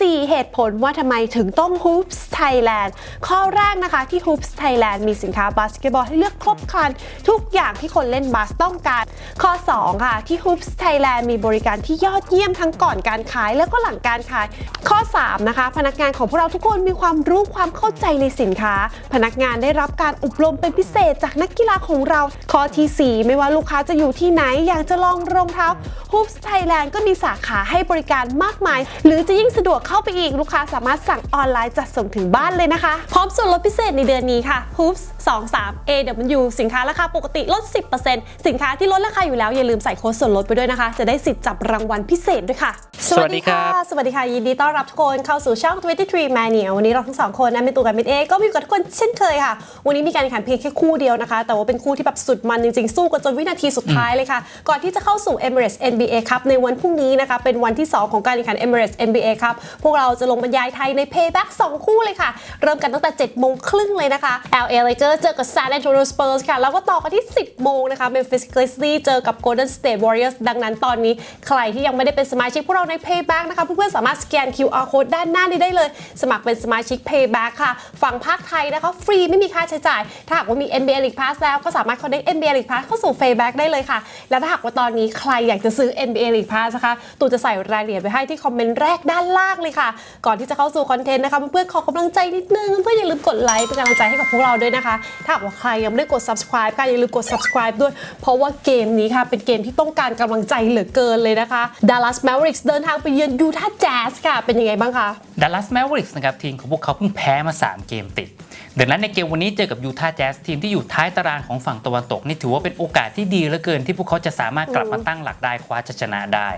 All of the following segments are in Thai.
4 เหตุผลว่าทำไมถึงต้อง Hoops Thailand ข้อแรกนะคะที่ Hoops Thailand มีสินค้าบาสเกตบอลให้เลือกครบครัน ทุกอย่างที่คนเล่นบาสต้องการ ข้อ 2 ค่ะ ที่ Hoops Thailand มีบริการที่ยอดเยี่ยมทั้งก่อนการขายแล้วก็หลังการขาย ข้อ 3 นะคะ พนักงานของพวกเราทุกคนมีความรู้ความเข้าใจในสินค้า พนักงานได้รับการอบรมเป็นพิเศษจากนักกีฬาของเรา ข้อทีสี่4 ไม่ว่าลูกค้าจะอยู่ที่ไหนอยากจะลองรองเท้า Hoops Thailand ก็มีสาขาให้บริการมากมาย หรือจะยิ่งสะดวกเข้าไปอีกลูกค้าสามารถสั่งออนไลน์จัดส่งถึงบ้านเลยนะคะ พร้อมส่วนลดพิเศษในเดือนนี้ค่ะ Hoops 23 AW สินค้าราคาปกติลด 10%สินค้าที่ลดราคาอยู่แล้วอย่าลืมใส่โค้ดส่วนลดไปด้วยนะคะ จะได้สิทธิ์จับรางวัลพิเศษด้วยค่ะ สวัสดีครับสวัสดีค่ะ ยินดีต้อนรับทุกคนเข้าสู่ช่อง 23 Mania วันนี้เราทั้งสองคนนะเป็นตัวกับมิดเอก็มีอยู่กับทุกคนเช่นเคยค่ะ วันนี้มีการแข่งขันเพียงแค่คู่เดียวนะคะ แต่ว่าเป็นคู่ที่แบบสุดมันจริงๆสู้กันจนวินาทีสุดท้ายเลยค่ะ ก่อนที่จะเข้าสู่ Emirates NBA Cup ในวันพรุ่งนี้นะคะเป็นวันที่ 2 ของการแข่งขัน Emirates NBA Cup พวกเราจะลงบรรยายไทยใน Payback 2 คู่เลยค่ะ เริ่มกันตั้งแต่ 7 โมงครึ่งเลยนะคะ LA Lakers เจอกับ San Antonio Spurs ค่ะ แล้วก็ต่อกันที่ 10 โมงนะคะ Memphis Grizzlies เจอกับ Golden State Warriors ดังนั้นตอนนี้ใครที่ยังไม่ได้เป็นสมาชิกพวกเราใน Payback นะคะเพื่อนๆสามารถสแกน QR code ด้านหน้านี้ได้เลย สมัครเป็นสมาชิก Payback ค่ะฝั่งภาคไทยนะคะฟรีไม่มีค่าใช้จ่าย ถ้าหากว่ามี NBA League Pass แล้วก็สามารถ connect NBA League Pass เข้าสู่ Payback ได้เลยค่ะ แล้วถ้าหากว่าตอนนี้ใครอยากจะซื้อ NBA League Pass นะคะตูจะใส่รายละเอียดไว้ให้ที่คอมเมนต์แรกด้านล่างเลยค่ะ ก่อนที่จะเข้าสู่คอนเทนต์นะคะเพื่อนๆขอกำลังใจนิดนึงเพื่อนๆอย่าลืมกดไลค์เป็นกำลังใจให้กับพวกเราด้วยนะคะ ถ้าว่าใครยังไม่ได้กด subscribe ค่ะอย่าลืมกด subscribe ด้วย เพราะว่าเกมนี้ค่ะเป็นเกมที่ต้องการกำลังใจเหลือเกินเลยนะคะ Dallas Mavericks เดินทางไปเยือน Utah Jazz ค่ะเป็นยังไงบ้างคะ Dallas Mavericks นะครับทีมของพวกเขาเพิ่งแพ้มา 3 เกมติดดังนั้นในเกมวันนี้เจอกับยูทาห์แจ๊สทีมที่อยู่ท้ายตารางของฝั่งตะวันตกนี่ถือว่าเป็นโอกาสที่ดีเหลือเกินที่พวกเขาจะสามารถกลับมาตั้งหลักได้คว้าชัยชนะได้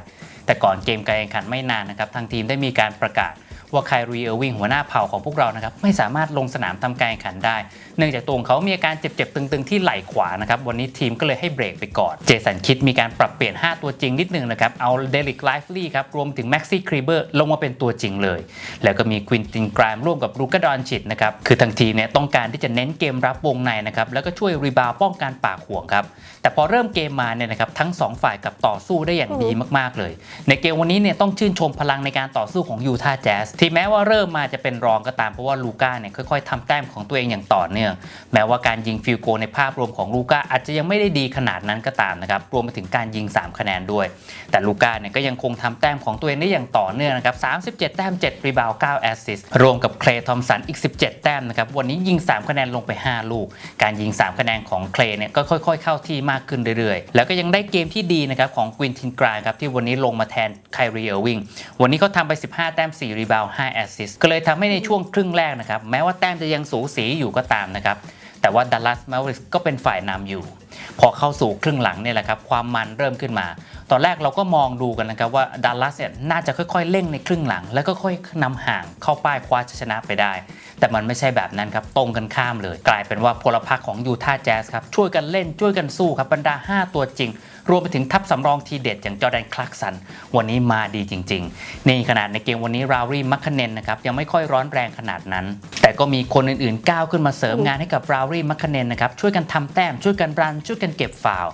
แต่ก่อนเกมการแข่งขันไม่นานนะครับทางทีมได้มีการประกาศ ว่าไครีเออร์วิงหัวหน้าเผ่าของพวกเรานะครับไม่สามารถลงสนามทำการแข่งขันได้ เนื่องจากตัวของเขามีอาการเจ็บๆตึง ๆ ที่ไหล่ขวานะครับวันนี้ทีมก็เลยให้เบรกไปก่อน เจสันคิดมีการปรับเปลี่ยน 5 ตัวจริงนิดนึงนะครับเอาเดลิกไลฟ์ลี่ครับรวมถึงแม็กซี่ครีเบอร์ลงมาเป็นตัวจริงเลย แล้วก็มีควินตินกรามร่วมกับลูกาดอนชิดนะครับคือทางทีเนี่ยต้องการที่จะเน้นเกมรับวงในนะครับแล้วก็ช่วยรีบาวป้องกันปากห่วงครับแต่พอเริ่มเกมมาเนี่ยนะครับทั้งสองฝ่ายกับต่อสู้ได้อย่างดีมากๆเลย ในเกมวันนี้เนี่ยต้องชื่นชมพลังในการต่อสู้ของยูทาห์แจ๊สที่แม้ว่าเริ่มมาจะเป็นรองก็ตามเพราะว่าลูก้าเนี่ยค่อยๆทำแต้มของตัวเองอย่างต่อเนื่อง แม้ว่าการยิงฟิลโกในภาพรวมของลูก้าอาจจะยังไม่ได้ดีขนาดนั้นก็ตามนะครับรวมไปถึงการยิง 3 คะแนนด้วย แต่ลูก้าเนี่ยก็ยังคงทำแต้มของตัวเองได้อย่างต่อเนื่องนะครับ37 แต้ม 7 รีบาว9แอสซิสต์รวมกับเคลย์ทอมสันอีก 17 แต้มนะครับวันนี้ยิง 3 คะแนนลงไป 5 ลูก การยิง 3 คะแนนของเคลย์เนี่ยก็ค่อย ๆ เข้าที่มากขึ้นเรื่อยๆ แล้วก็ยังได้เกมที่ดีนะครับของกวินทินกรายครับที่วันนี้ลงมาแทนไคลรีเออร์วิงวันนี้เขาทำไป 15 แต้ม 4 รีบาว5 แอสซิสต์ก็เลยทำให้ในช่วงครึ่งแรกนะครับแม้ว่าแต้มจะยังสูสีอยู่ก็ตามนะครับแต่ว่าดัลลัสมาริกก็เป็นฝ่ายนำอยู่ พอเข้าสู่ครึ่งหลังเนี่ยแหละครับความมันเริ่มขึ้นมา ตอนแรกเราก็มองดูกันนะครับว่าดัลลัสเนี่ยน่าจะค่อยๆเร่งในครึ่งหลัง แล้วก็ค่อยนำห่างเข้าป้ายคว้าชัยชนะไปได้ แต่มันไม่ใช่แบบนั้นครับตรงกันข้ามเลย กลายเป็นว่าพลพรรคของยูทาห์แจ๊สครับช่วยกันเล่นช่วยกันสู้ครับบรรดา 5 ตัวจริง รวมไปถึงทัพสำรองทีเด็ดอย่างจอร์แดนคลักสัน วันนี้มาดีจริงๆ นี่ขนาดในเกมวันนี้ราวี่มัคคเนนนะครับยังไม่ค่อยร้อนแรงขนาดนั้น แต่ก็มีคนอื่นๆก้าวขึ้นมาเสริมงานให้กับราวี่มัคคเนนนะครับช่วยกันทำแต้มช่วยกันรันช่วยกันเก็บฟาวล์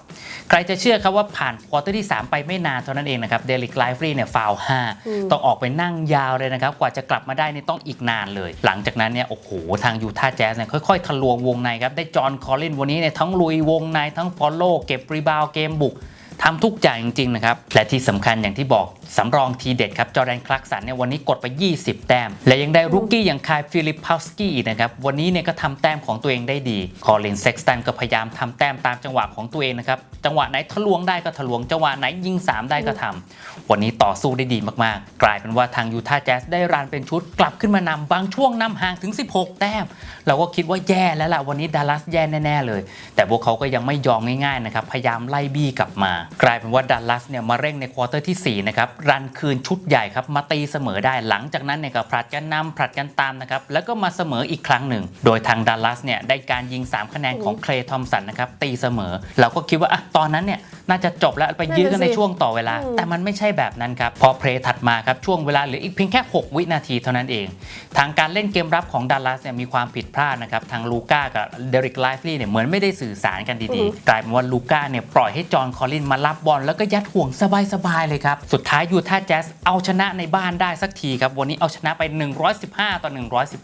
ใครจะเชื่อครับว่าผ่านควอเตอร์ที่ 3 ไปไม่นานเท่านั้นเองนะครับเดลิกไลฟรีเนี่ยฟาวล์5ต้องออกไปนั่งยาวเลยนะครับกว่าจะกลับมาได้นี่ต้องอีกนานเลย หลังจากนั้นเนี่ยโอ้โหทางยูทาห์แจ๊สเนี่ยค่อยๆทะลวงวงในครับได้จอห์นคอลลินวันนี้เนี่ยทั้งลุยวงในทั้งฟอลโล่เก็บรีบาวด์เกมบุก ทำทุกอย่างจริงๆนะครับ และที่สำคัญอย่างที่บอกสำรองทีเด็ดครับจอแดนคลักสันเนี่ยวันนี้กดไป 20 แต้ม และยังได้รุกกี้อย่างคายฟิลิปพาวสกี้นะครับวันนี้เนี่ยก็ทำแต้มของตัวเองได้ดีคอลินเซ็กสตันก็พยายามทำแต้มตามจังหวะของตัวเองนะครับจังหวะไหนทะลวงได้ก็ทะลวงจังหวะไหนยิง 3 ได้ก็ทำวันนี้ต่อสู้ได้ดีมากๆ กลายเป็นว่าทางยูทาห์แจ๊สได้รันเป็นชุดกลับขึ้นมานำบางช่วงนำห่างถึง 16 แต้ม เราก็คิดว่าแย่แล้วล่ะวันนี้ดัลลัสแย่แน่ๆเลย แต่พวกเขาก็ยังไม่ยอมง่ายๆนะครับพยายามไล่บี้กลับมากลายเป็นว่าดัลลัสเนี่ยมาเร่งในควอเตอร์ที่ 4 นะครับ รันคืนชุดใหญ่ครับ มาตีเสมอได้หลังจากนั้นเนี่ยก็ผลัดกันนำผลัดกันตามนะครับ แล้วก็มาเสมออีกครั้งหนึ่ง โดยทางดัลลัสเนี่ยได้การยิง 3 คะแนนของเคลย์ทอมสันนะครับ ตีเสมอ เราก็คิดว่าอะตอนนั้นเนี่ยน่าจะจบแล้วไปยื้อกันในนั่นน่ะสิช่วงต่อเวลาอืมแต่มันไม่ใช่แบบนั้นครับ พอเพลย์ถัดมาครับ ช่วงเวลาเหลืออีกเพียงแค่ 6 วินาทีเท่านั้นเอง ทางการเล่นเกมรับของดัลลัสเนี่ยมีความผิดพลาดนะครับ ทางลูก้ากับเดริกไลฟ์ลีย์เนี่ยเหมือนไม่ได้สื่อสารกันดีๆ กลายเป็นว่าลูก้าเนี่ยปล่อยให้จอห์นคอลลินมารับบอลแล้วก็ยัดห่วงสบายๆเลยครับ สุดท้ายยูทาแจ๊สเอาชนะในบ้านได้สักทีครับ วันนี้เอาชนะไป 115 ต่อ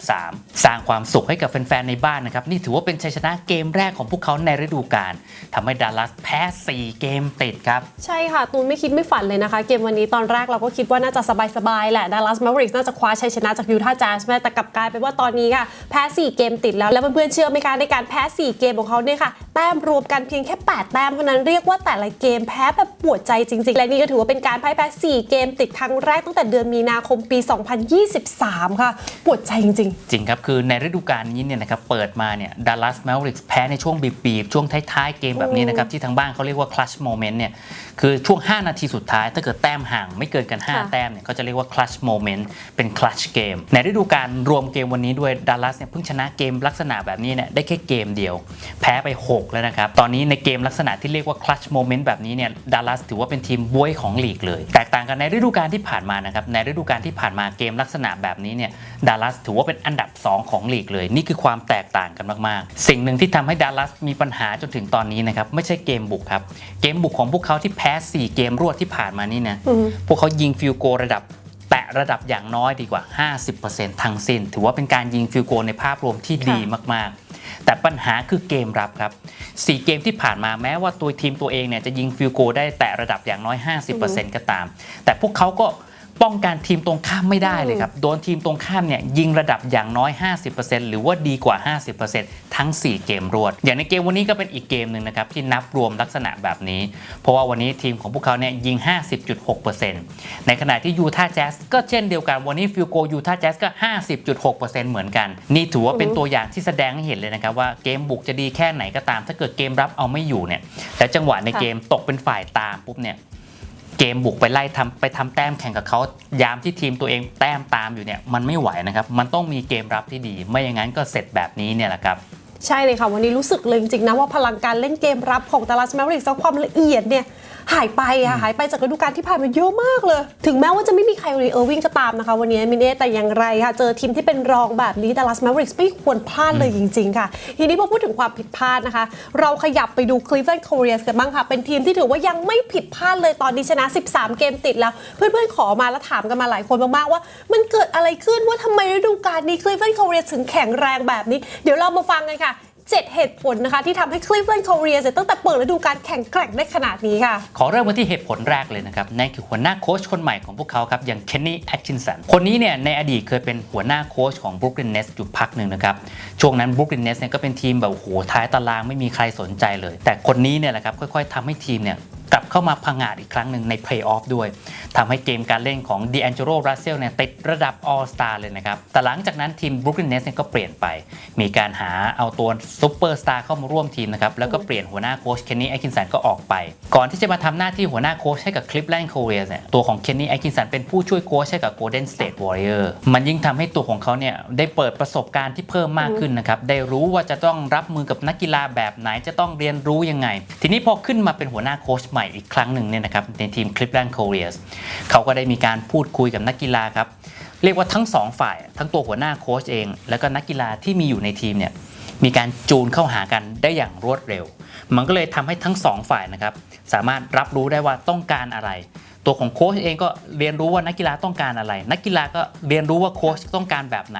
113 สร้างความสุขให้กับแฟนๆ ในบ้านนะครับ นี่ถือว่าเป็นชัยชนะเกมแรกของพวกเขาในฤดูกาลทำให้ดัลลัสแพ้ 4 เกมติดครับ ใช่ค่ะ ตูนไม่คิดไม่ฝันเลยนะคะ เกมวันนี้ตอนแรกเราก็คิดว่าน่าจะสบายๆ แหละดัลลัสแมวริกน่าจะคว้าชัยชนะจากยูทาแจ๊สแม่แต่กลับกลายเป็นว่าตอนนี้ค่ะแพ้ 4 เกมติดแล้วแล้วเพื่อนๆเชื่อไหมคะในการแพ้ 4 เกมของเขาเนี่ยค่ะแต้มรวมกันเพียงแค่ 8 แต้มเท่านั้นเรียกว่าแต่ละเกมแพ้แบบปวดใจจริง ๆ และนี่ก็ถือว่าเป็นการพ่ายแพ้ 4 เกมติดครั้งแรกตั้งแต่เดือนมีนาคมปี 2023 ค่ะ ปวดใจจริงจริงครับ คือในฤดูกาลนี้เนี่ยนะครับเปิดมาเนี่ยดัลลัสแมวริกแพ้ในช่วงบีบๆช่วงท้ายๆเกมแบบนี้นะครับ ที่ทางบ้านเขาเรียกว่าคลัชโมเมนต์เนี่ยคือช่วง 5 นาทีสุดท้าย ถ้าเกิดแต้มห่างไม่เกินกันค่ะ5แต้มเนี่ยเขาจะเรียกว่าคลัชโมเมนต์เป็นคลัชเกมในฤดูกาลรวมเกมวันนี้ด้วยดัลลัสเนี่ยเพิ่งชนะเกมลักษณะแบบนี้เนี่ยได้แค่เกมเดียว แพ้ไป 6 แล้วนะครับตอนนี้ในเกมลักษณะที่เรียกว่าคลัชโมเมนต์แบบนี้เนี่ยดัลลัสถือว่าเป็นทีมบวยของลีกเลย แตกต่างกันในฤดูกาลที่ผ่านมานะครับในฤดูกาลที่ผ่านมาเกมลักษณะแบบนี้เนี่ยดัลลัสถือว่าเป็นอันดับ 2 ของลีกเลย นี่คือความแตกต่างกันมากๆ สิ่งหนึ่งที่ทำให้ดัลลัสมีปัญหาจนถึงตอนนี้นะครับไม่ใช่เกมบุกครับเกมบุกของพวกเขาที่แพ้ 4 เกมรวดที่ผ่านมานี่นะพวกเขายิงฟิลโกลระดับแตะระดับอย่างน้อยดีกว่า 50%ทั้งสิ้น ถือว่าเป็นการยิงฟิลโกลในภาพรวมที่ดีมากๆ แต่ปัญหาคือเกมรับครับ 4 เกมที่ผ่านมาแม้ว่าตัวทีมตัวเองเนี่ยจะยิงฟิลโกลได้แตะระดับอย่างน้อย 50%ก็ตาม แต่พวกเขาก็ ป้องกันทีมตรงข้ามไม่ได้เลยครับ โดนทีมตรงข้ามเนี่ยยิงระดับอย่างน้อย 50%หรือว่าดีกว่า 50%ทั้ง 4 เกมรวด อย่างในเกมวันนี้ก็เป็นอีกเกมหนึ่งนะครับที่นับรวมลักษณะแบบนี้ เพราะว่าวันนี้ทีมของพวกเขาเนี่ยยิง 50.6%ในขณะที่ยูทาห์แจ๊สก็เช่นเดียวกันวันนี้ฟิลโกยูทาห์แจ๊สก็ 50.6%เหมือนกัน นี่ถือว่าเป็นตัวอย่างที่แสดงให้เห็นเลยนะครับว่าเกมบุกจะดีแค่ไหนก็ตาม ถ้าเกิดเกมรับเอาไม่อยู่เนี่ยแล้วจังหวะในเกมตกเป็นฝ่ายตามปุ๊บเนี่ย เกมบุกไปไล่ทำไปทำแต้มแข่งกับเขายามที่ทีมตัวเองแต้มตามอยู่เนี่ยมันไม่ไหวนะครับ มันต้องมีเกมรับที่ดี ไม่อย่างนั้นก็เสร็จแบบนี้เนี่ยแหละครับ ใช่เลยค่ะ วันนี้รู้สึกเลยจริงๆนะว่าพลังการเล่นเกมรับของดัลลัสแมวริกและความละเอียดเนี่ยหายไปอะหายไปจากฤดูกาลที่ผ่านมาเยอะมากเลย ถึงแม้ว่าจะไม่มีใครรีเออร์วิงก็ตามนะคะ วันนี้มินเน่แต่อย่างไรค่ะ เจอทีมที่เป็นรองแบบนี้ดัลลัสแมวริกไม่ควรพลาดเลยจริง ๆ ค่ะ ทีนี้พอพูดถึงความผิดพลาดนะคะ เราขยับไปดูคลีฟแลนด์ c a r r i e r s กันบ้างค่ะ เป็นทีมที่ถือว่ายังไม่ผิดพลาดเลยตอนนี้ชนะ 13 เกมติดแล้ว เพื่อนๆขอมาแล้วถามกันมาหลายคนมากๆว่า มันเกิดอะไรขึ้นว่าทำไมฤดูกาลนี้คลีฟแลนด์ c a r r i e r s ถึงแข็งแรงแบบนี้เดี๋ยวเรามาฟังกันค่ะ 7 เหตุผลนะคะ ที่ทำให้ Cleveland Cavaliers เนี่ยตั้งแต่เปิดฤดูกาลแข่งแกร่งได้ขนาดนี้ค่ะ ขอเริ่มกันที่เหตุผลแรกเลยนะครับนั่นคือหัวหน้าโค้ชคนใหม่ของพวกเขาครับอย่างเคนนี่แอ t คินสันคนนี้เนี่ยในอดีตเคยเป็นหัวหน้าโค้ชของ Brooklyn Nets อยู่พักหนึ่งนะครับช่วงนั้น Brooklyn Nets เนี่ยก็เป็นทีมแบบโอ้โหท้ายตารางไม่มีใครสนใจเลย แต่คนนี้เนี่ยแหละครับค่อยๆทำให้ทีมเนี่ยกลับเข้ามาพังงาดอีกครั้งหนึ่งในเพลย์ออฟด้วย ทำให้เกมการเล่นของ d ีแอนเจโรรัสเซลเนี่ยติดระดับ All Star เลยนะครับ แต่หลังจากนั้นทีม Brooklyn Nets เนี่ยก็เปลี่ยนไป มีการหาเอาตัวซูเปอร์สตาร์เข้ามาร่วมทีมนะครับ แล้วก็เปลี่ยนหัวหน้าโค้ชเคนนี่แอคินสันก็ออกไป ก่อนที่จะมาทำหน้าที่หัวหน้าโค้ชให้กับ Cleveland Cavaliers เนี่ยตัวของเคนนี่แอคินสันเป็นผู้ช่วยโค้ชให้กับ Golden State Warrior มันยิ่งทำให้ตัวของเขาเนี่ยได้เปิดประสบการณ์ที่เพิ่มมากขึ้นนะครับได้รู้ว่าจะต้องรับมือกับนักกีฬาแบบไหนจะต้องเรียนรู้ยังไง ทีนี้พอขึ้นมาเป็นหัวหน้าโค้ชใหม่อีกครั้งหนึ่งเนี่ยนะครับในทีม Cleveland Cavaliers เขาก็ได้มีการพูดคุยกับนักกีฬาครับ เรียกว่าทั้งสองฝ่าย ทั้งตัวหัวหน้าโค้ชเอง แล้วก็นักกีฬาที่มีอยู่ในทีมเนี่ยมีการจูนเข้าหากันได้อย่างรวดเร็ว มันก็เลยทำให้ทั้งสองฝ่ายนะครับสามารถรับรู้ได้ว่าต้องการอะไร ตัวของโค้ชเองก็เรียนรู้ว่านักกีฬาต้องการอะไร นักกีฬาก็เรียนรู้ว่าโค้ชต้องการแบบไหน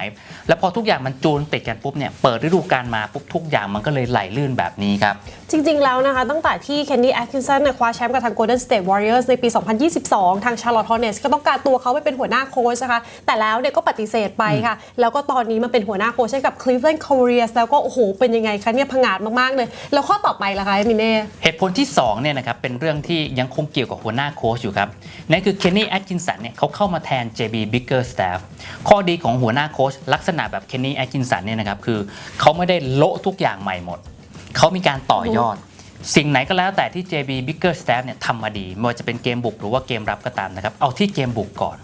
แล้วพอทุกอย่างมันจูนติดกันปุ๊บเนี่ยเปิดฤดูกาลมาปุ๊บทุกอย่างมันก็เลยไหลลื่นแบบนี้ครับ จริง ๆ แล้วนะคะตั้งแต่ที่เคนนี่แอคคินสันเนี่ยคว้าแชมป์กับทาง Golden State Warriors ในปี 2022 ทาง Charlotte Hornets ก็ต้องการตัวเขาไปเป็นหัวหน้าโค้ชนะคะ แต่แล้วเนี่ยก็ปฏิเสธไปค่ะ แล้วก็ตอนนี้มาเป็นหัวหน้าโค้ชให้กับ Cleveland Cavaliers แล้วก็โอ้โหเป็นยังไงคะเนี่ยผงาดมากๆเลย แล้วข้อต่อไปล่ะคะมินเน่เหตุผลที่2เนี่ยนะครับเป็นเรื่องที่ยังคงเกี่ยวกับหัวหน้าโค้ชอยู่ครับนั่นคือเคนนี่แอ t คินสันเนี่ยเขาเข้ามาแทน JB Bickerstaff ข้อดีของหัวหน้าโค้ชลักษณะแบบเคนนี่แอ t คินสันเนี่ยนะครับคือเขาไม่ได้โละทุกอย่างใหม่หมด เขามีการต่อยอด สิ่งไหนก็แล้วแต่ที่ JB Bickerstaff เนี่ยทำมาดีไม่ว่าจะเป็นเกมบุกหรือว่าเกมรับก็ตามนะครับเอาที่เกมบุกก่อน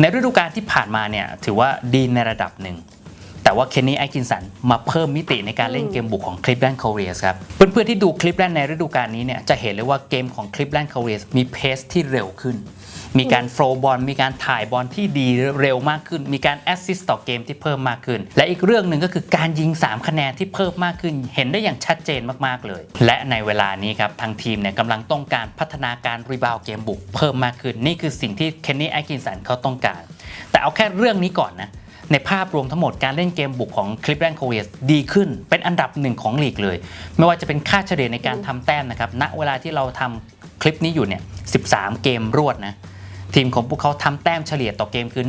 ในฤดูกาลที่ผ่านมาเนี่ยถือว่าดีในระดับหนึ่ง แแต่ว่าเคนนี่ไอคินสันมาเพิ่มมิติในการเล่นเกมบุกของคลิปแลนด์คาเรียสครับ เพื่อนๆที่ดูคลิปแลนด์ในฤดูกาลนี้เนี่ยจะเห็นเลยว่าเกมของคลิปแลนด์คาเรียสมีเพสที่เร็วขึ้น มีการโฟล์บอลมีการถ่ายบอลที่ดีเร็วมากขึ้น มีการแอสซิสต์ต่อเกมที่เพิ่มมากขึ้น และอีกเรื่องหนึ่งก็คือการยิง 3 คะแนนที่เพิ่มมากขึ้น เห็นได้อย่างชัดเจนมากๆเลย และในเวลานี้ครับทางทีมเนี่ยกำลังต้องการพัฒนาการรีบาวเกมบุกเพิ่มมากขึ้น นี่คือสิ่งที่เคนนี่แอคกินสันเขาต้องการ แต่เอาแค่เรื่องนี้ก่อนนะ ในภาพรวมทั้งหมดการเล่นเกมบุกของคลิปแลนด์โคเวสดีขึ้น เป็นอันดับหนึ่งของลีกเลย ไม่ว่าจะเป็นค่าเฉลี่ยในการทำแต้มนะครับณเวลาที่เราทำคลิปนี้อยู่เนี่ย 13 เกมรวดนะทีมของพวกเขาทำแต้มเฉลี่ยต่อเกมคือ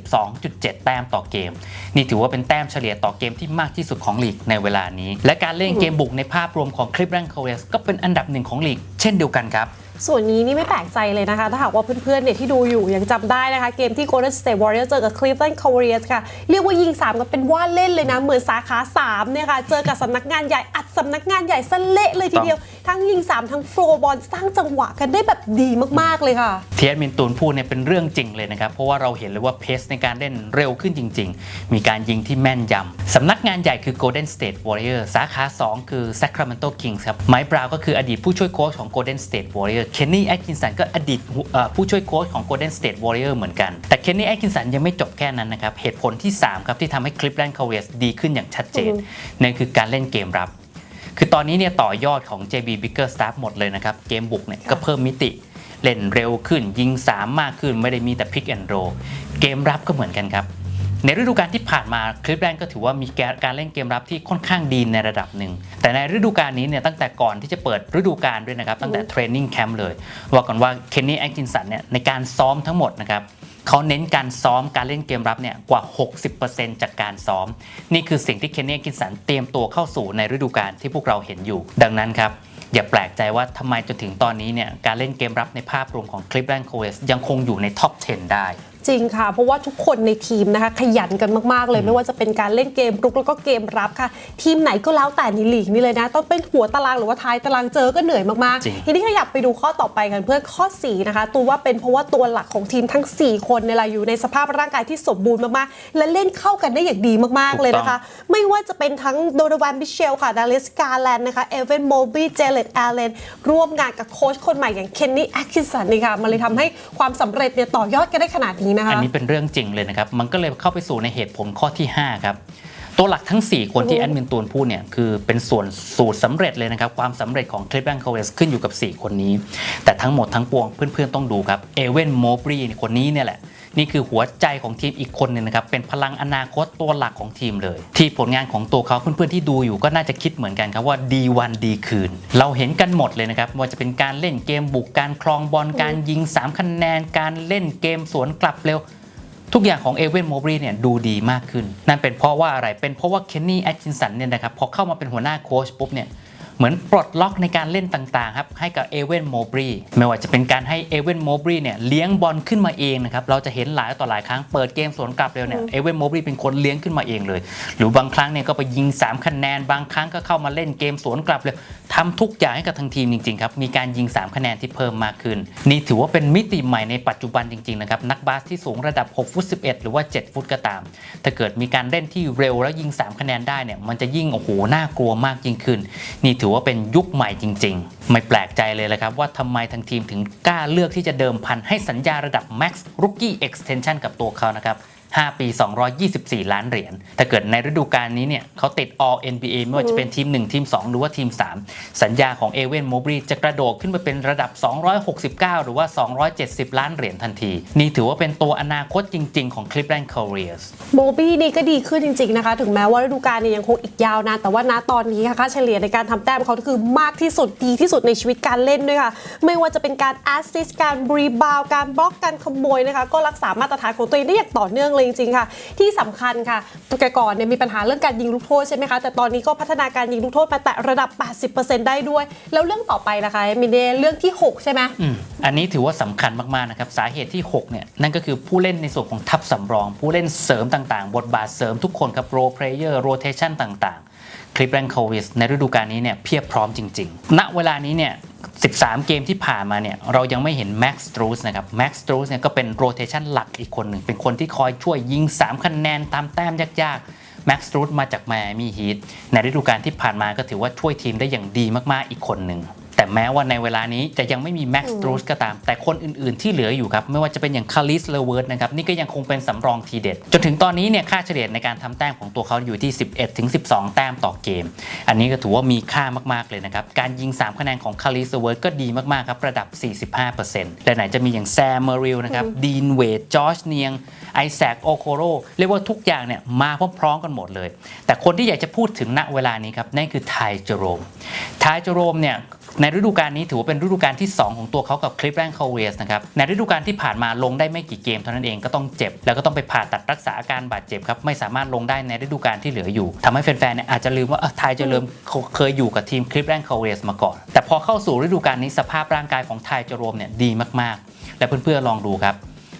122.7 แต้มต่อเกม นี่ถือว่าเป็นแต้มเฉลี่ยต่อเกมที่มากที่สุดของลีกในเวลานี้ และการเล่นเกมบุกในภาพรวมของคลิปแลนด์โคเวสก็เป็นอันดับหนึ่งของลีกเช่นเดียวกันครับ ส่วนนี้นี่ไม่แปลกใจเลยนะคะ ถ้าหากว่าเพื่อนๆเนี่ยที่ดูอยู่ยังจำได้นะคะ เกมที่ Golden State Warriors เจอกับ Cleveland Cavaliers ค่ะ เรียกว่ายิง 3 กันเป็นว่าเล่นเลยนะ เหมือนสาขา 3 เนี่ยค่ะ เจอกับสำนักงานใหญ่อัดสำนักงานใหญ่สเละเลยทีเดียวทั้งยิง 3 ทั้งโฟร์บอลสร้างจังหวะกันได้แบบดีมากๆเลยค่ะ เทียนมินตูนพูดเนี่ยเป็นเรื่องจริงเลยนะครับ เพราะว่าเราเห็นเลยว่าเพสในการเล่นเร็วขึ้นจริง ๆ มีการยิงที่แม่นยำสำนักงานใหญ่คือ Golden State Warriors สาขา 2 คือ Sacramento Kings ครับไมค์บราวน์ก็คืออดีตผู้ช่วยโค้ชของ Golden State Warriors เคนนี่แอคกินสันก็อดีตเอ่อผู้ช่วยโค้ชของ Golden State Warriors เหมือนกัน แต่เคนนี่แอคกินสันยังไม่จบแค่นั้นนะครับเหตุผลที่ 3 ครับ ที่ทำให้ Cleveland Cavaliers ดีขึ้นอย่างชัดเจนนั่นคือการเล่นเกมรับ คือตอนนี้เนี่ยต่อยอดของ JB Bigger Staff หมดเลยนะครับ เกมบุกเนี่ยก็เพิ่มมิติ เล่นเร็วขึ้น ยิง 3 มากขึ้นไม่ได้มีแต่ Pick and Roll เกมรับก็เหมือนกันครับ ในฤดูกาลที่ผ่านมาคลิปแลนด์ก็ถือว่ามีการเล่นเกมรับที่ค่อนข้างดีในระดับหนึ่ง แต่ในฤดูกาลนี้เนี่ยตั้งแต่ก่อนที่จะเปิดฤดูกาลด้วยนะครับตั้งแต่เทรนนิ่งแคมป์เลยว่ากันว่าเคนนี่แอคจินสันเนี่ยในการซ้อมทั้งหมดนะครับ เขาเน้นการซ้อมการเล่นเกมรับเนี่ยกว่า 60%จากการซ้อม นี่คือสิ่งที่เคนเน่กินสันเตรียมตัวเข้าสู่ในฤดูกาลที่พวกเราเห็นอยู่ ดังนั้นครับอย่าแปลกใจว่าทำไมจนถึงตอนนี้เนี่ยการเล่นเกมรับในภาพรวมของคลิปแลนโคเวสยังคงอยู่ในท็อป 10 ได้ จริงค่ะ เพราะว่าทุกคนในทีมนะคะ ขยันกันมาก ๆ เลย ไม่ว่าจะเป็นการเล่นเกมรุกแล้วก็เกมรับค่ะ ทีมไหนก็แล้วแต่ในลีกนี่เลยนะ ต้องเป็นหัวตารางหรือว่าท้ายตารางเจอก็เหนื่อยมากจริงๆทีนี้ขยับไปดูข้อต่อไปกันเพื่อนข้อ 4 นะคะ ตัวว่าเป็นเพราะว่าตัวหลักของทีมทั้ง 4 คนเนี่ยแหละอยู่ในสภาพร่างกายที่สมบูรณ์มาก ๆ และเล่นเข้ากันได้อย่างดีมาก ๆ เลยนะคะ ไม่ว่าจะเป็นทั้งโดนวันบิเชลค่ะดาริสกาแลนนะคะเอเวนโมบีเจเลตแอลเลนร่วมงานกับโค้ชคนใหม่อย่างเคนนี่แอคคินสันนี่ค่ะมันเลยทำให้ความสำเร็จเนี่ยต่อยอดกันได้ขนาดนี้นะคะอันนี้เป็นเรื่องจริงเลยนะครับ มันก็เลยเข้าไปสู่ในเหตุผลข้อที่ 5 ครับ ตัวหลักทั้ง 4 คนที่แอดมินตูนพูดเนี่ยคือเป็นส่วนสูตรสำเร็จเลยนะครับ ความสำเร็จของคลิปแบงค์โคเวสขึ้นอยู่กับ 4 คนนี้ แต่ทั้งหมดทั้งปวงเพื่อนๆต้องดูครับเอเวนโมบรีคนนี้เนี่ยแหละนี่คือหัวใจของทีมอีกคนหนึงนะครับ เป็นพลังอนาคตตัวหลักของทีมเลย ที่ผลงานของตัวเขาเพื่อนๆที่ดูอยู่ก็น่าจะคิดเหมือนกันครับว่าดีวันดีคืน เราเห็นกันหมดเลยนะครับไม่ว่าจะเป็นการเล่นเกมบุกการครองบอลการยิง 3 คะแนนการเล่นเกมสวนกลับเร็ว ทุกอย่างของเอเวนโมบรีเนี่ยดูดีมากขึ้น นั่นเป็นเพราะว่าอะไรเป็นเพราะว่าเคนนี่แอตชินสันเนี่ยนะครับพอเข้ามาเป็นหัวหน้าโค้ชปุ๊บเนี่ย เหมือนปลดล็อกในการเล่นต่างๆครับให้กับเอเวนโมบรีไม่ว่าจะเป็นการให้เอเวนโมบรีเนี่ยเลี้ยงบอลขึ้นมาเองนะครับเราจะเห็นหลายต่อหลายครั้งเปิดเกมสวนกลับเร็วเนี่ยเอเวนโมบรีเป็นคนเลี้ยงขึ้นมาเองเลย หรือบางครั้งเนี่ยก็ไปยิง 3 คะแนน บางครั้งก็เข้ามาเล่นเกมสวนกลับเลยทำทุกอย่างให้กับทางทีมจริงๆครับมีการยิง 3 คะแนนที่เพิ่มมากขึ้น นี่ถือว่าเป็นมิติใหม่ในปัจจุบันจริงๆนะครับนักบาสที่สูงระดับ6ฟุต11 หรือว่า 7 ฟุตก็ตาม ถ้าเกิดมีการเล่นที่เร็วแล้วยิง 3 คะแนนได้เนี่ยมันจะยิ่งโอ้โหน่ากลัวมากยิ่งขึ้นนี่ถือว่าเป็นยุคใหม่จริง ๆ ไม่แปลกใจเลยละครับว่าทำไมทางทีมถึงกล้าเลือกที่จะเดิมพันให้สัญญาระดับ Max Rookie Extension กับตัวเขานะครับ 5 ปี 224 ล้านเหรียญ ถ้าเกิดในฤดูกาลนี้เนี่ยเขาติด All NBA ไม่ว่าจะเป็นทีม 1 ทีม 2 หรือว่าทีม 3 สัญญาของเอเวนโมบรีจะกระโดดขึ้นไปเป็นระดับ 269 หรือว่า 270 ล้านเหรียญทันที นี่ถือว่าเป็นตัวอนาคตจริง ๆ ของ Cleveland Cavaliers โบบี้นี่ก็ดีขึ้นจริง ๆ นะคะ ถึงแม้ว่าฤดูกาลเนี่ยยังคงอีกยาวนาน แต่ว่าณตอนนี้ค่ะค่าเฉลี่ยในการทำแต้มเขาคือมากที่สุดดีที่สุดในชีวิตการเล่นด้วยค่ะ ไม่ว่าจะเป็นการแอสซิสการรีบาวการบล็อกการขโมยนะคะก็รักษามาตรฐานของตัวเองได้อย่างต่อเนื่องเลยจริงๆค่ะ ที่สำคัญค่ะแต่ก่อนเนี่ยมีปัญหาเรื่องการยิงลูกโทษใช่ไหมคะแต่ตอนนี้ก็พัฒนาการยิงลูกโทษมาแตะระดับ 80%ได้ด้วย แล้วเรื่องต่อไปนะคะมินเดเรื่องที่ 6 ใช่ไหมอืมอันนี้ถือว่าสำคัญมากๆนะครับสาเหตุที่6เนี่ยนั่นก็คือผู้เล่นในส่วนของทัพสำรอง ผู้เล่นเสริมต่างๆ บทบาทเสริมทุกคนครับโรเพลเยอร์โรเทชันต่างๆ คลิปแรงโควิสในฤดูกาลนี้เนี่ยเพียบพร้อมจริงๆ ณเวลานี้เนี่ย13 เกมที่ผ่านมาเนี่ยเรายังไม่เห็นแม็กซ์ตรูสนะครับแม็กซ์ตรูสเนี่ยก็เป็นโรเทชันหลักอีกคนหนึ่ง เป็นคนที่คอยช่วยยิง 3 คะแนนตามแต้มยากๆแม็กซ์รูสมาจากไมอามี่ฮีทในฤดูกาลที่ผ่านมาก็ถือว่าช่วยทีมได้อย่างดีมากๆอีกคนหนึ่ง แต่แม้ว่าในเวลานี้จะยังไม่มีแม็กซ์ตรูสก็ตาม แต่คนอื่นๆที่เหลืออยู่ครับ ไม่ว่าจะเป็นอย่างคาริสเลเวิร์ดนะครับ นี่ก็ยังคงเป็นสำรองทีเด็ด จนถึงตอนนี้เนี่ยค่าเฉลี่ยในการทำแต้มของตัวเขาอยู่ที่ 11ถึง12 แต้มต่อเกม อันนี้ก็ถือว่ามีค่ามากๆเลยนะครับ การยิง 3 คะแนนของคาริสเลเวิร์ดก็ดีมากๆครับระดับ 45%และไหนจะมีอย่างแซมเมอริลนะครับดีนเวดจอชเนียงไอแซคโอโคโรเรียกว่าทุกอย่างเนี่ยมาพร้อมๆกันหมดเลย แต่คนที่อยากจะพูดถึงณเวลานี้ครับนั่นคือไทเจอโรมไทเจอโรมเนี่ย ในฤดูกาลนี้ถือว่าเป็นฤดูกาลที่ 2 ของตัวเขากับคลิปแรนคาเวสนะครับในฤดูกาลที่ผ่านมาลงได้ไม่กี่เกมเท่านั้นเองก็ต้องเจ็บ แล้วก็ต้องไปผ่าตัดรักษาอาการบาดเจ็บครับไม่สามารถลงได้ในฤดูกาลที่เหลืออยู่ทำให้แฟนๆเนี่ยอาจจะลืมว่าไทยจะเริ่มเคยอยู่กับทีมคลิปแรนคาเวสมาก่อน แต่พอเข้าสู่ฤดูกาลนี้สภาพร่างกายของไทยจะรวมเนี่ยดีมากๆ และเพื่อนๆลองดูครับ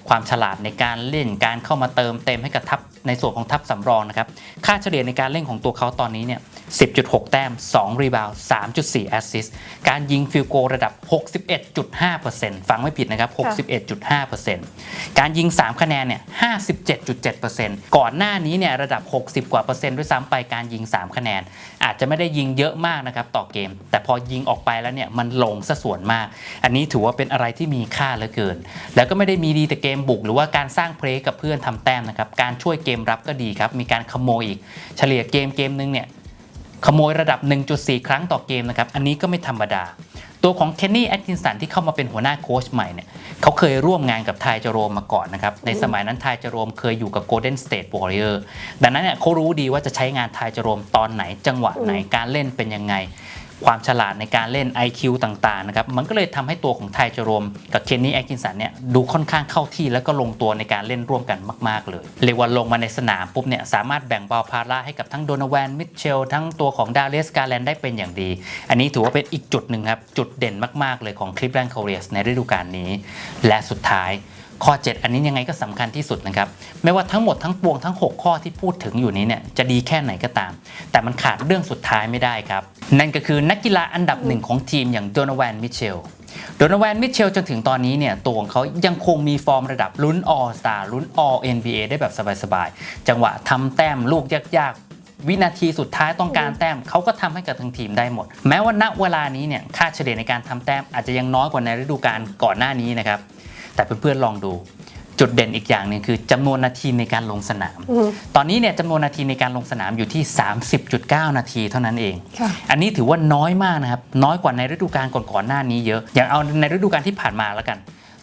ความฉลาดในการเล่นการเข้ามาเติมเต็มให้กับทัพในส่วนของทัพสำรองนะครับค่าเฉลี่ยในการเล่นของตัวเขาตอนนี้เนี่ย 10.6 แต้ม 2 รีบาวด์3.4 แอสซิสต์ การยิงฟิลโกระดับ 61.5%ฟังไม่ผิดนะครับ 61.5%การยิง 3 คะแนนเนี่ย 57.7%ก่อนหน้านี้เนี่ยระดับ 60 กว่าเปอร์เซ็นต์ด้วยซ้ำไปการยิง 3 คะแนน อาจจะไม่ได้ยิงเยอะมากนะครับต่อเกม แต่พอยิงออกไปแล้วเนี่ยมันลงซะส่วนมาก อันนี้ถือว่าเป็นอะไรที่มีค่าเหลือเกิน แล้วก็ไม่ได้มีดีแต่เกมบุก หรือว่าการสร้างเพลย์กับเพื่อนทำแต้มนะครับ การช่วยเกมรับก็ดีครับ มีการขโมยอีก เฉลี่ยเกมเกมนึงเนี่ย ขโมยระดับ 1.4 ครั้งต่อเกมนะครับ อันนี้ก็ไม่ธรรมดา ตัวของเคนนี่แอตคินสันที่เข้ามาเป็นหัวหน้าโค้ชใหม่เนี่ยเขาเคยร่วมงานกับไทยเจโรมมาก่อนนะครับ ในสมัยนั้นไทยเจโรมเคยอยู่กับโกลเด้นสเตทวอริเออร์ดังนั้นเนี่ยเขารู้ดีว่าจะใช้งานไทยเจโรมตอนไหนจังหวะไหนการเล่นเป็นยังไง ความฉลาดในการเล่น IQ ต่างๆนะครับมันก็เลยทำให้ตัวของไทยเจโรมกับเคนนี่แอคกินสันเนี่ยดูค่อนข้างเข้าที่แล้วก็ลงตัวในการเล่นร่วมกันมากๆเลยเรียกว่าลงมาในสนามปุ๊บเนี่ยสามารถแบ่งเบาภาระให้กับทั้งโดนแวนมิทเชลทั้งตัวของดาเลสกาแลนได้เป็นอย่างดี อันนี้ถือว่าเป็นอีกจุดหนึ่งครับจุดเด่นมากๆเลยของคลิปแลนด์คาเรียสในฤดูกาลนี้ และสุดท้ายข้อ 7 อันนี้ยังไงก็สำคัญที่สุดนะครับ ไม่ว่าทั้งหมดทั้งปวงทั้ง 6 ข้อที่พูดถึงอยู่นี้เนี่ยจะดีแค่ไหนก็ตาม แต่มันขาดเรื่องสุดท้ายไม่ได้ครับ นั่นก็คือนักกีฬาอันดับหนึ่งของทีมอย่างโดนาแวนมิเชลโดนาแวนมิเชลจนถึงตอนนี้เนี่ยตัวของเขายังคงมีฟอร์มระดับลุ้น All Star ลุ้น All NBA ได้แบบสบายๆ จังหวะทำแต้มลูกยากๆ วินาทีสุดท้ายต้องการแต้มเขาก็ทำให้กับทั้งทีมได้หมด แม้ว่าณเวลานี้เนี่ยค่าเฉลี่ยในการทำแต้มอาจจะยังน้อยกว่าในฤดูกาลก่อนหน้านี้นะครับแต่เพื่อนๆลองดู จุดเด่นอีกอย่างหนึงคือจำนวนนาทีในการลงสนาม ตอนนี้เนี่ยจำนวนนาทีในการลงสนามอยู่ที่ 30.9 นาทีเท่านั้นเองค่ะอันนี้ถือว่าน้อยมากนะครับ น้อยกว่าในฤดูกาลก่อนๆหน้านี้เยอะ อย่างเอาในฤดูกาลที่ผ่านมาแล้วกัน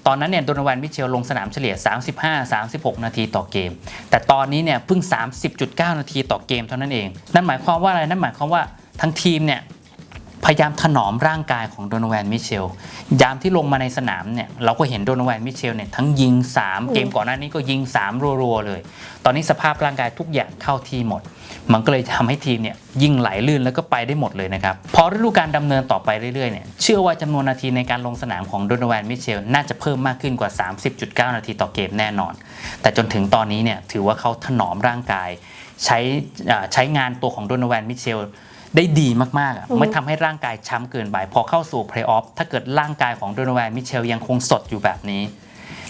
ตอนนั้นเนี่ยโดนวันมิเชลลงสนามเฉลี่ย 35-36 นาทีต่อเกม แต่ตอนนี้เนี่ยเพิ่ง 30.9 นาทีต่อเกมเท่านั้นเอง นั่นหมายความว่าอะไร นั่นหมายความว่าทั้งทีมเนี่ย พยายามถนอมร่างกายของโดนแวนมิเชล ยามที่ลงมาในสนามเนี่ยเราก็เห็นโดนแวนมิเชลเนี่ยทั้งยิง 3 เกมก่อนหน้านี้ก็ยิง 3 รัวๆเลย ตอนนี้สภาพร่างกายทุกอย่างเข้าที่หมด มันก็เลยทำให้ทีมเนี่ยยิ่งไหลลื่นแล้วก็ไปได้หมดเลยนะครับ พอฤดูกาลดำเนินต่อไปเรื่อยๆเนี่ยเชื่อว่าจำนวนนาทีในการลงสนามของโดนแวนมิเชล น่าจะเพิ่มมากขึ้นกว่า 30.9 นาทีต่อเกมแน่นอน แต่จนถึงตอนนี้เนี่ยถือว่าเขาถนอมร่างกาย ใช้อ่าใช้งานตัวของโดนแวนมิเชล ได้ดีมากๆอะไม่ทำให้ร่างกายช้ำเกินไปพอเข้าสู่เพลย์ออฟถ้าเกิดร่างกายของโดนแวนมิเชลยังคงสดอยู่แบบนี้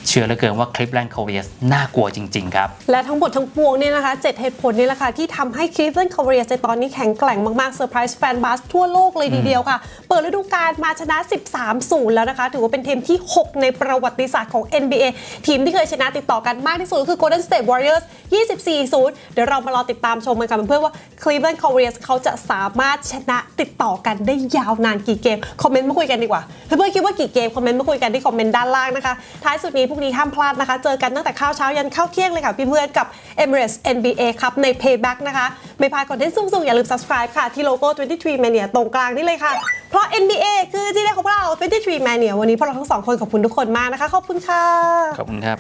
เชื่อเหลือเกินว่าคลิปแลนด์คาเวียสน่ากลัวจริง ๆ ครับ และทั้งหมดทั้งปวงเนี่ยนะคะ 7 เหตุผลนี่แหละค่ะ ที่ทำให้ Cleveland Cavaliers ในตอนนี้แข็งแกร่งมากๆเซอร์ไพรส์แฟนบาสทั่วโลกเลยทีเดียวค่ะ เปิดฤดูกาลมาชนะ 13-0 แล้วนะคะ ถือว่าเป็นทีมที่ 6 ในประวัติศาสตร์ของ NBA ทีมที่เคยชนะติดต่อกันมากที่สุดก็คือ Golden State Warriors 24-0 เดี๋ยวเรามารอติดตามชมกันค่ะเพื่อนๆว่า Cleveland Cavaliers เขาจะสามารถชนะ ติดต่อกันได้ยาวนานกี่เกม คอมเมนต์มาคุยกันดีกว่า เพื่อนๆคิดว่ากี่เกม คอมเมนต์มาคุยกันที่คอมเมนต์ด้านล่างนะคะ ท้ายสุดนี้พรุ่งนี้ห้ามพลาดนะคะ เจอกันตั้งแต่ข้าวเช้ายันข้าวเที่ยงเลยค่ะพี่เพื่อนกับ Emirates NBA ครับใน Payback นะคะ ไม่พลาดคอนเทนต์สูงๆ อย่าลืม subscribe ค่ะ ที่โลโก้ 23 Mania ตรงกลางนี่เลยค่ะ เพราะ NBA คือที่ได้ของพวกเรา 23 Mania วันนี้พวกเราทั้งสองคนขอบคุณทุกคนมากนะคะขอบคุณค่ะขอบคุณครับ